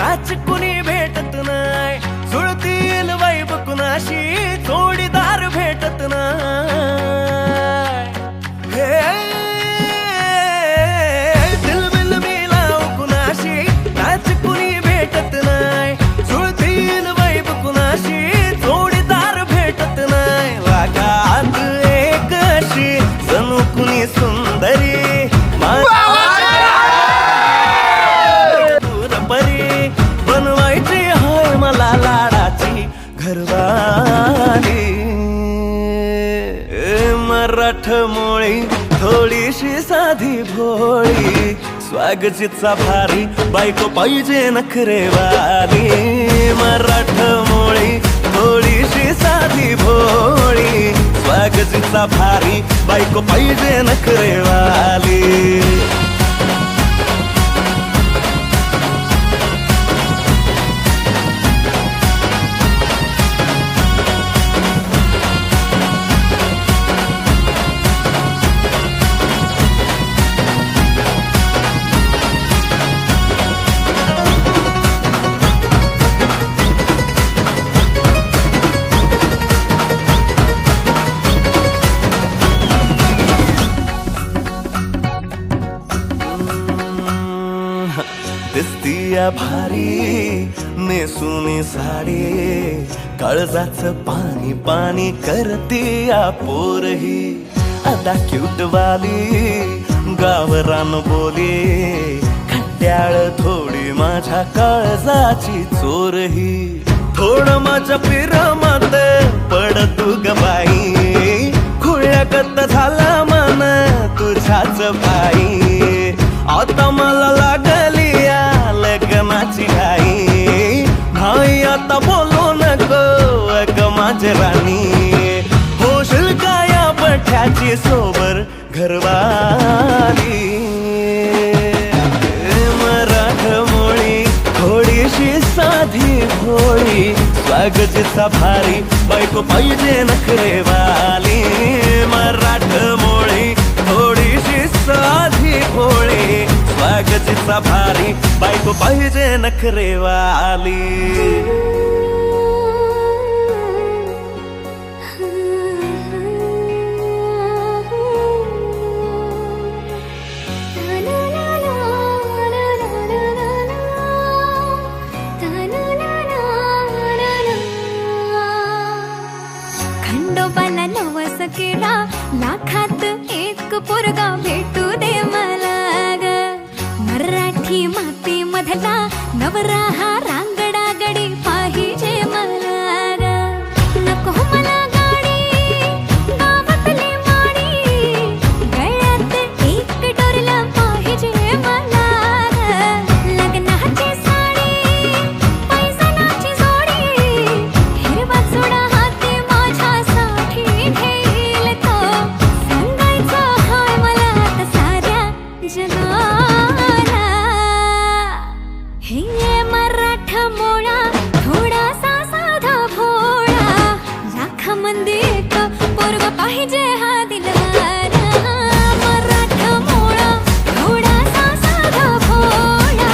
Match घरवाली मराठ मोळी थोडीशी साधी भोळी. स्वागतीचा भारी बायको पाहिजे नखरेवाली. मराठ मोळी थोडीशी साधी भोळी. स्वागतीचा भारी बायको पाहिजे नखरेवाली. दिसतीया भारी नेसुनी साडी काळजाच पाणी पाणी करतीया पोरही. आता क्यूट वाली गावरान बोली खट्याळ थोडी माझ्या काळजाची चोरही. थोडं माझ्या पिरामात पड तू ग बाई खुळ्यागत झाला मन तुझ्याच बाई पठ्याची सोबर घरवाली. मराठ मोळी थोडीशी साधी भोळी स्वागतीचा भारी बायको पाहिजे नखरेवाली. मराठ मोळी थोडीशी साधी भोळी स्वागतीचा भारी बायको पाहिजे नखरेवाली. पाहिजे हा दिलवाला मराठ मोळा थोडासा साधा भोळा